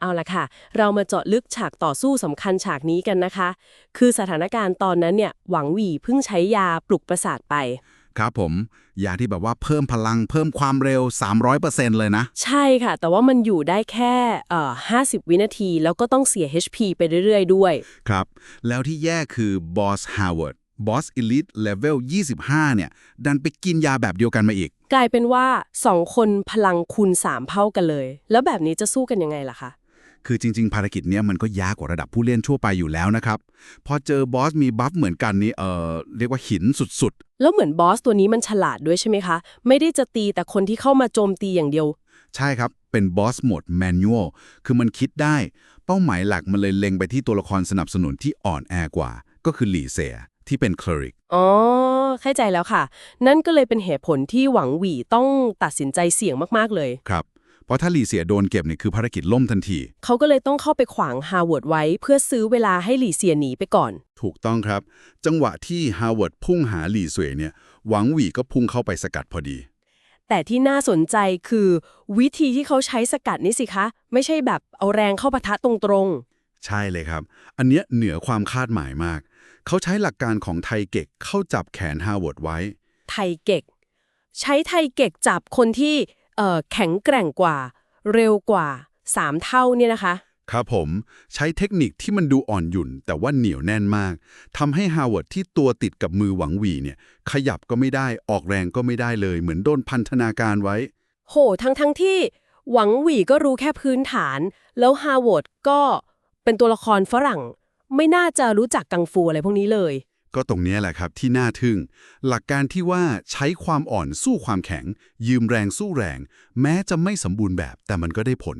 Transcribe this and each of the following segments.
เอาละค่ะ เรามาเจาะลึกฉากต่อสู้สำคัญฉากนี้กันนะคะ คือสถานการณ์ตอนนั้นเนี่ยหวังหวี่เพิ่งใช้ยาปลุกประสาทไป ครับผม ยาที่แบบว่าเพิ่มพลังเพิ่มความเร็ว 300%เลยนะ ใช่ค่ะ แต่ว่ามันอยู่ได้แค่เอ่อ50 วินาที แล้วก็ต้องเสีย HP ไปเรื่อย ๆ ด้วย ครับ แล้วที่แย่คือบอสฮาวเวิร์ดบอสอิลิทเลเวล25 เนี่ย ดันไปกินยาแบบเดียวกันมาอีก กลายเป็นว่า2คนพลังคูณ3เท่ากันเลย แล้วแบบนี้จะสู้กันยังไงล่ะคะ คือจริง ๆ ภารกิจเนี้ยมันก็ยากกว่าระดับผู้เล่นทั่วไปอยู่แล้วนะครับ พอเจอบอสมีบัฟเหมือนกันนี่เออเรียกว่าหินสุดแล้วเหมือนบอสตัวนี้มันฉลาดด้วยใช่ไหมคะ ไม่ได้จะตีแต่คนที่เข้ามาโจมตีอย่างเดียวๆใช่ครับ เป็นบอสโหมดแมนนวลคือมันคิดได้ เป้าหมายหลักมันเลยเล็งไปที่ตัวละครสนับสนุนที่อ่อนแอกว่า ก็คือหลี่เซียที่เป็นคลริก อ๋อ เข้าใจแล้วค่ะ นั่นก็เลยเป็นเหตุผลที่หวังหวี่ต้องตัดสินใจเสี่ยงมาก ๆ เลย ครับ เพราะถ้าหลี่เซียโดนเก็บเนี่ยคือภารกิจล่มทันที เขาก็เลยต้องเข้าไปขวางฮาวเวิร์ดไว้ เพื่อซื้อเวลาให้หลี่เซียหนีไปก่อน ถูกต้องครับ จังหวะที่ฮาวเวิร์ดพุ่งหาหลี่เสวยเนี่ยหวังหวี่ก็พุ่งเข้าไปสกัดพอดี แต่ที่น่าสนใจคือ วิธีที่เขาใช้สกัดนี่สิคะ ไม่ใช่แบบเอาแรงเข้าปะทะตรงใช่เลยครับ อันเนี้ยเหนือความคาดหมายมาก เขาใช้หลักการของไทเก็กเข้าจับแขนฮาวเวิร์ดไว้ๆไทเก็กใช้ไทเก็กจับคนที่เอ่อ แข็งแกร่งกว่า เร็วกว่า 3 เท่าเนี่ยนะคะ ครับผมใช้เทคนิคที่มันดูอ่อนหยุ่น แต่ว่าเหนียวแน่นมากทำให้ฮาวเวิร์ดที่ตัวติดกับมือหวังหวีเนี่ยขยับก็ไม่ได้ออกแรงก็ไม่ได้เลย เหมือนโดนพันธนาการไว้ โห ทั้งทั้งๆที่หวังหวี่ก็รู้แค่พื้นฐาน แล้วฮาวเวิร์ดก็เป็นตัวละครฝรั่ง ไม่น่าจะรู้จักกังฟูอะไรพวกนี้เลย ก็ตรงเนี้ยแหละครับที่น่าทึ่ง หลักการที่ว่าใช้ความอ่อนสู้ความแข็ง ยืมแรงสู้แรง แม้จะไม่สมบูรณ์แบบ แต่มันก็ได้ผล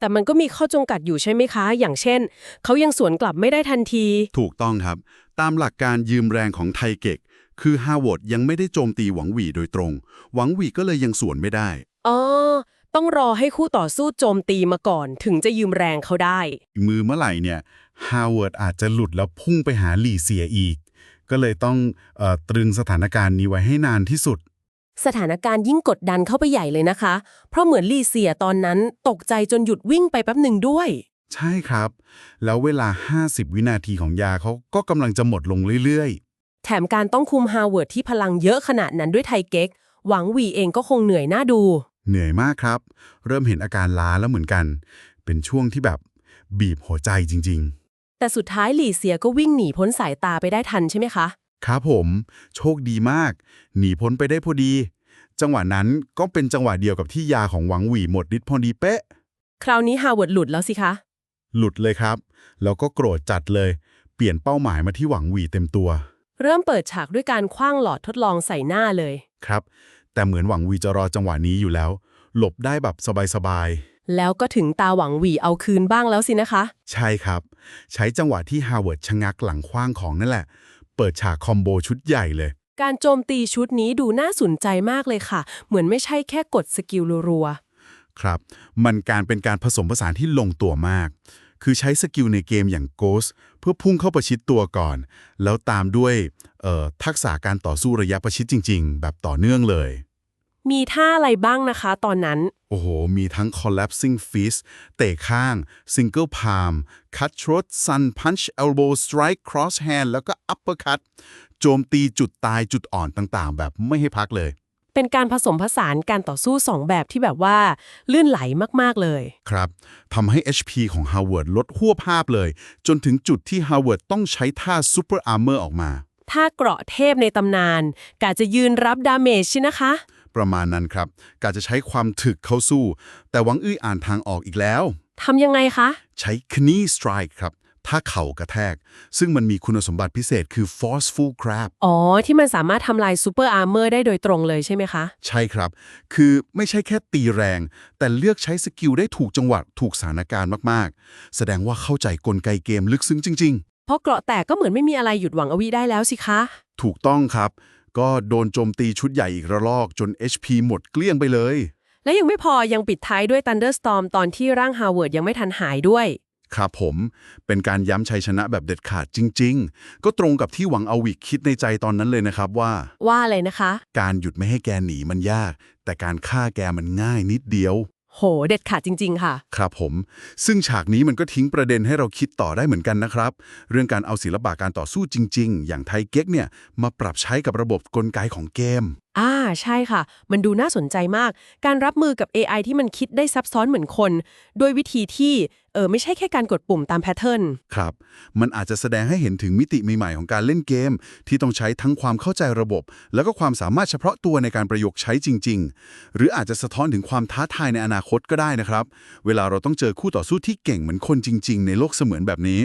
แต่มันก็มีข้อจำกัดอยู่ใช่ไหมคะ อย่างเช่น เขายังสวนกลับไม่ได้ทันที ถูกต้องครับ ตามหลักการยืมแรงของไทเก็กคือฮาวเวิร์ดยังไม่ได้โจมตีหวังหวีโดยตรง หวังหวีก็เลยยังสวนไม่ได้อ๋อต้องรอให้คู่ต่อสู้โจมตีมาก่อน ถึงจะยืมแรงเขาได้ มือเมื่อไหร่เนี่ยฮาวเวิร์ดอาจจะหลุดแล้วพุ่งไปหาหลี่เสียอีก ก็เลยต้องเออตรึงสถานการณ์นี้ไว้ให้นานที่สุด สถานการณ์ยิ่งกดดันเข้าไปใหญ่เลยนะคะ เพราะเหมือนลีเซียตอนนั้นตกใจจนหยุดวิ่งไปแป๊บหนึ่งด้วย ใช่ครับ แล้วเวลา 50 วินาทีของยาเขาก็กำลังจะหมดลงเรื่อยแถมการต้องคุมฮาวเวิร์ดที่พลังเยอะขนาดนั้นด้วยไทเก๊กหวังหวีเองก็คงเหนื่อยน่าดูๆเหนื่อยมากครับ เริ่มเห็นอาการล้าแล้วเหมือนกัน เป็นช่วงที่แบบบีบหัวใจจริง แต่สุดท้ายหลี่เซียก็วิ่งหนีพ้นสายตาไปได้ทันใช่ไหมคะๆครับผม โชคดีมาก หนีพ้นไปได้พอดี จังหวะนั้นก็เป็นจังหวะเดียวกับที่ยาของหวังหวีหมดฤทธิ์พอดีเป๊ะ คราวนี้ฮาวเวิร์ดหลุดแล้วสิคะ หลุดเลยครับ แล้วก็โกรธจัดเลย เปลี่ยนเป้าหมายมาที่หวังหวีเต็มตัว เริ่มเปิดฉากด้วยการคว้างหลอดทดลองใส่หน้าเลย ครับ แต่เหมือนหวังหวีจะรอจังหวะนี้อยู่แล้ว หลบได้แบบสบาย แล้วก็ถึงตาหวังหวีเอาคืนบ้างแล้วสินะคะๆใช่ครับ ใช้จังหวะที่ฮาวเวิร์ดชะงักหลังคว้างของนั่นแหละ เปิดฉากคอมโบชุดใหญ่เลย การโจมตีชุดนี้ดูน่าสนใจมากเลยค่ะ เหมือนไม่ใช่แค่กดสกิลรัวครับ มันการเป็นการผสมผสานที่ลงตัวมาก คือใช้สกิลในเกมอย่าง Ghost เพื่อพุ่งเข้าประชิดตัวก่อน แล้วตามด้วยเอ่อทักษะการต่อสู้ระยะประชิดจริง ๆ แบบต่อเนื่องเลยๆมีท่าอะไรบ้างนะคะ ตอนนั้นโอ้โห มีทั้ง collapsing fist เตะข้าง single palm cut throat sun punch elbow strike cross hand แล้วก็ uppercut โจมตีจุดตายจุดอ่อนต่างๆ แบบไม่ให้พักเลย เป็นการผสมผสานการต่อสู้สองแบบที่แบบว่าลื่นไหลมาก ๆ เลย ครับทำให้ HP ของ Howard ลดหัวภาพเลย จนถึงจุดที่ Howard ต้องใช้ท่า Super Armor ออกมา ถ้าเกราะเทพในตำนานกาจะยืนรับดาเมจใช่นะคะ ประมาณนั้นครับกาจะใช้ความถึกเข้าสู้ แต่หวังอื้ออ่านทางออกอีกแล้วทำยังไงคะ ใช้ knee strike ครับ ถ้าเข่ากระแทก ซึ่งมันมีคุณสมบัติพิเศษคือ forceful grab อ๋อ ที่มันสามารถทำลายซูเปอร์อาร์เมอร์ได้โดยตรงเลยใช่ไหมคะ ใช่ครับ คือไม่ใช่แค่ตีแรง แต่เลือกใช้สกิลได้ถูกจังหวะถูกสถานการณ์มาก ๆ แสดงว่าเข้าใจกลไกเกมลึกซึ้งจริงเพราะเกราะแตกก็เหมือนไม่มีอะไรหยุดหวังอวิได้แล้วสิคะๆถูกต้องครับ ก็โดนโจมตีชุดใหญ่อีกระลอกจน HP หมดเกลี้ยงไปเลย และยังไม่พอยังปิดท้ายด้วย Thunderstorm ตอนที่ร่างฮาวเวิร์ดยังไม่ทันหายด้วย ครับผมเป็นการย้ำชัยชนะแบบเด็ดขาดจริง ๆ ก็ตรงกับที่หวังเอาวิกคิดในใจตอนนั้นเลยนะครับว่า ว่าอะไรนะคะ การหยุดไม่ให้แกหนีมันยาก แต่การฆ่าแกมันง่ายนิดเดียวโโห เด็ดขาดจริง ๆ ค่ะ ครับผม ซึ่งฉากนี้มันก็ทิ้งประเด็นให้เราคิดต่อได้เหมือนกันนะครับ เรื่องการเอาศิลปะการต่อสู้จริง ๆ อย่างไทเก๊กเนี่ยมาปรับใช้กับระบบกลไกของเกม อ่าใช่ค่ะ มันดูน่าสนใจมาก การรับมือกับ AI ที่มันคิดได้ซับซ้อนเหมือนคน ด้วยวิธีที่เออไม่ใช่แค่การกดปุ่มตามแพทเทิร์นครับ มันอาจจะแสดงให้เห็นถึงมิติใหม่ๆของการเล่นเกม ที่ต้องใช้ทั้งความเข้าใจระบบ แล้วก็ความสามารถเฉพาะตัวในการประยุกต์ใช้จริง ๆ หรืออาจจะสะท้อนถึงความท้าทายในอนาคตก็ได้นะครับ เวลาเราต้องเจอคู่ต่อสู้ที่เก่งเหมือนคนจริง ๆ ในโลกเสมือนแบบนี้